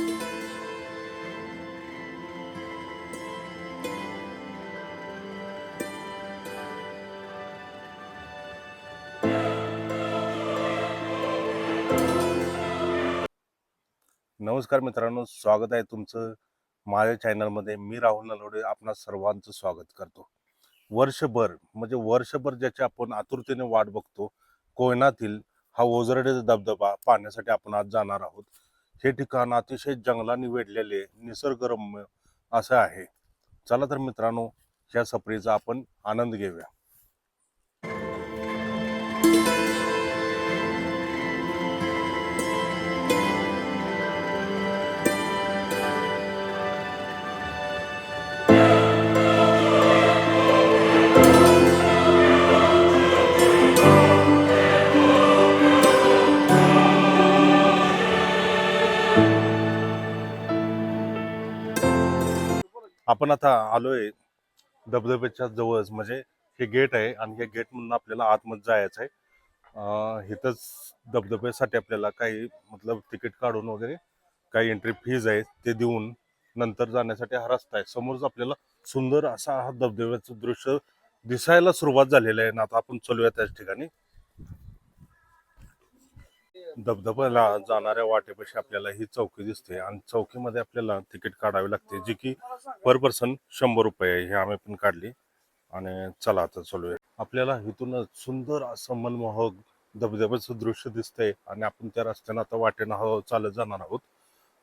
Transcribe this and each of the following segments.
नमस्कार मित्रांनो स्वागत आहे तुमचं माझ्या चॅनलमध्ये. मी राहुल नलवडे आपणा सर्वांचं स्वागत करतो. वर्षभर म्हणजे वर्षभर ज्याची आपण आतुरतेने वाट बघतो कोयनातील हा ओझरडेचा धबधबा पाहण्यासाठी आपण आज जाणार आहोत. हे ठिकाण अतिशय जंगलाने वेढलेले निसर्गरम्य असं आहे. चला तर मित्रांनो या सफरीचा आपण आनंद घेऊया. आपण आता आलोय धबधब्याच्या जवळच. म्हणजे हे गेट आहे आणि हे गेट म्हणून आपल्याला आतमध्ये जायचं आहे इथंच धबधब्यासाठी आपल्याला काही मतलब तिकीट काढून वगैरे काही एंट्री फीज आहे ते देऊन नंतर जाण्यासाठी हा रस्ता आहे. समोरच आपल्याला सुंदर असा हा धबधब्याचं दृश्य दिसायला सुरुवात झालेलं आहे. ना आता आपण चलूया त्याच ठिकाणी. धबधब्याला जाणाऱ्या वाटेपाशी आपल्याला ही चौकी दिसते आणि चौकीमध्ये आपल्याला तिकीट काढावी लागते जी की पर पर्सन शंभर रुपये आहे हे आम्ही पण काढली. आणि चला आता चालूया. आपल्याला इथून सुंदर असं मनमोहक धबधब्याचं दृश्य दिसतंय आणि आपण त्या रस्त्यानं आता वाटेनं हळू चालत जाणार आहोत.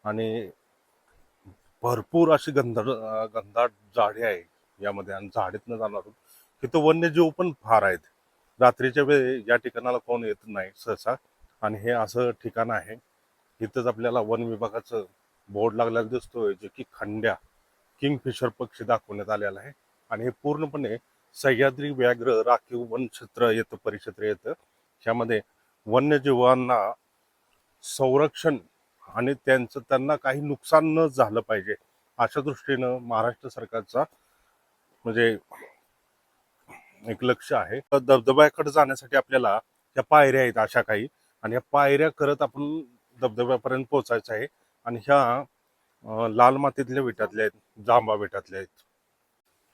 आणि भरपूर अशी गंध गंधाट झाडे आहे यामध्ये आणि झाडीतनं जाणार आहोत. इथं वन्यजीव पण फार आहेत. रात्रीच्या वेळी या ठिकाणाला कोण येत नाही सहसा. आणि हे असं ठिकाण आहे. इथंच आपल्याला वन विभागाचं बोर्ड लागलेला दिसतोय जे की खंड्या किंगफिशर पक्षी दाखवण्यात आलेला आहे. आणि हे पूर्णपणे सह्याद्री व्याघ्र राखीव वन क्षेत्र येतं परिक्षेत्र येतं. ह्यामध्ये वन्यजीवांना संरक्षण आणि त्यांचं त्यांना काही नुकसान न झालं पाहिजे अशा दृष्टीनं महाराष्ट्र सरकारचा म्हणजे एक लक्ष आहे. धबधब्याकडे जाण्यासाठी आपल्याला ह्या पायऱ्या आहेत अशा काही. आणि या पायऱ्या करत आपण धबधब्यापर्यंत पोहोचायचं आहे. आणि ह्या लाल मातीतल्या विटातल्या आहेत जांबा विटातल्या आहेत.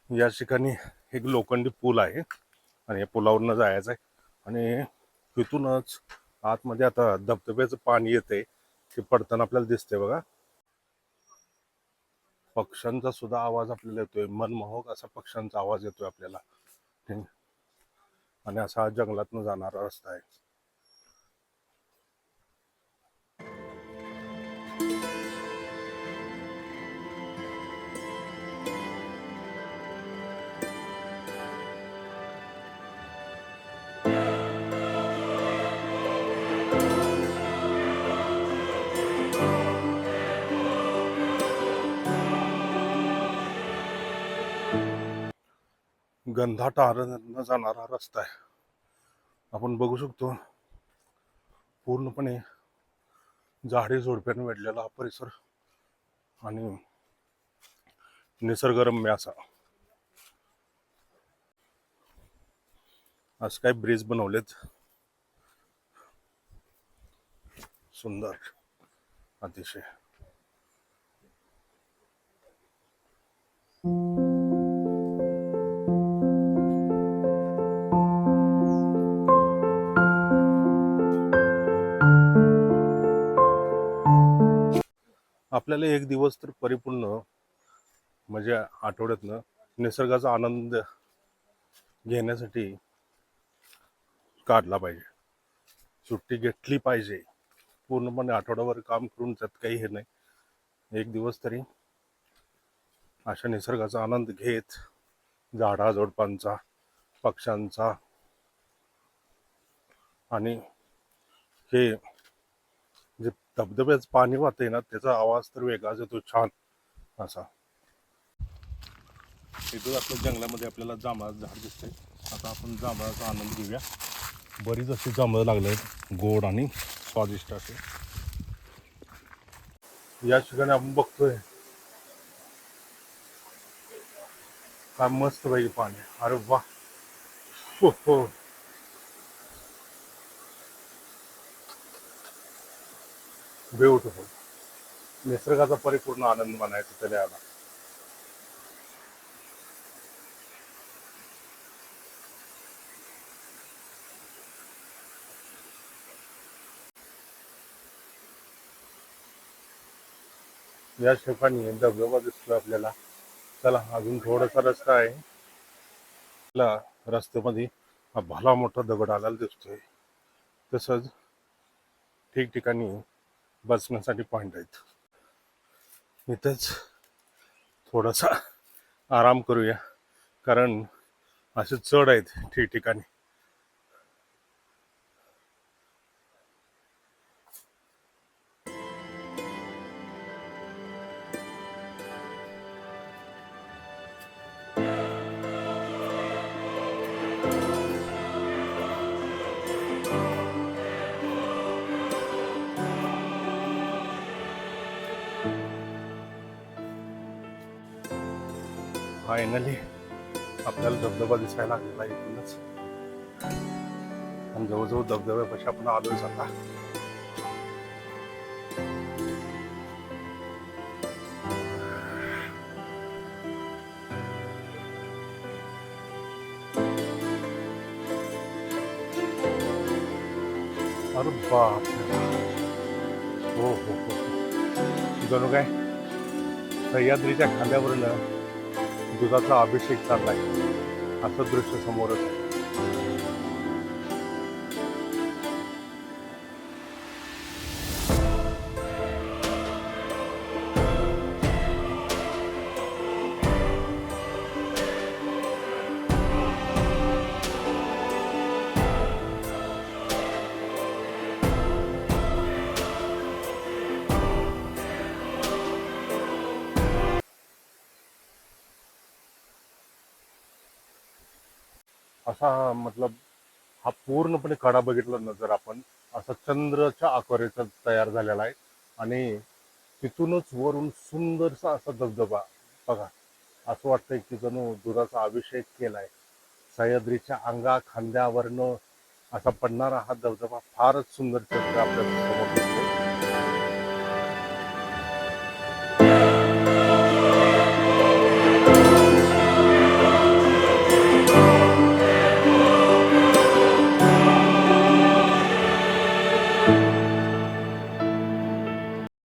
या ठिकाणी एक लोखंडी पूल आहे आणि या पुलावरनं जायचं आहे आणि तिथूनच आतमध्ये आता धबधब्याचं पाणी येते ते पडताना आपल्याला दिसते बघा. पक्ष्यांचा सुद्धा आवाज आपल्याला येतोय मनमोहक असा पक्ष्यांचा आवाज येतोय आपल्याला. आणि असा जंगलातनं जाणारा रस्ता आहे. गंधाट आरण्यातनं जाणारा रस्ता आहे. आपण बघू शकतो पूर्णपणे झाडे झुडप्याने वेढलेला हा परिसर आणि निसर्गरम्य असा. आज काय ब्रिज बनवलेत? सुंदर अतिशय. आपल्याला एक दिवस तर परिपूर्ण म्हणजे आठवड्यातनं निसर्गाचा आनंद घेण्यासाठी काढला पाहिजे. सुट्टी घेतली पाहिजे. पूर्णपणे आठवड्यावर काम करून त्यात काही हे नाही. एक दिवस तरी अशा निसर्गाचा आनंद घेत झाडाझुडपांचा पक्ष्यांचा आणि हे धबधब्याचं पाणी वाहतंय ना त्याचा आवाज तर वेगळाच येतो छान. असा. तिथं आपल्या जंगलामध्ये आपल्याला जांभळा झाड दिसतंय. आता आपण जांभळाचा आनंद घेऊया. बरीच अशी जांभळं लागले आहेत गोड आणि स्वादिष्ट असे. या ठिकाणी आपण बघतोय. काय मस्त पाहिजे पाणी. अरे वा. हो हो. ब्युटिफुल निसर्गाचा परिपूर्ण आनंद म्हणायचा त्याला आला. या ठिकाणी धबधबा दिसतोय आपल्याला. चला अजून थोडासा रस्ता आहे. आपला रस्त्यामध्ये हा भला मोठा दगड आलेला दिसतोय. तसंच ठिकठिकाणी बसण्यासाठी पॉईंट आहेत. इथंच थोडासा आराम करूया. कारण असे चढ आहेत ठिकठिकाणी. फायनली आपल्याला धबधबा दिसायला लागलेला इथूनच. आणि जवळजवळ धबधब्यापाशी आपण आलोय आता अरे बाप हो हो हो, हो. जणू काय सह्याद्रीच्या खांद्यावरनं दुधाचा अभिषेक चाललाय. असं दृश्य समोरच असा मतलब हा पूर्णपणे कडा बघितला ना जर आपण. असा चंद्राच्या आकाराचा तयार झालेला आहे. आणि तिथूनच वरून सुंदरसा असा धबधबा बघा असं वाटतंय की जणू दुधाचा अभिषेक केलाय. सह्याद्रीच्या अंगा खांद्यावरनं असा पडणारा हा धबधबा फारच सुंदर चित्र आपल्यासमोर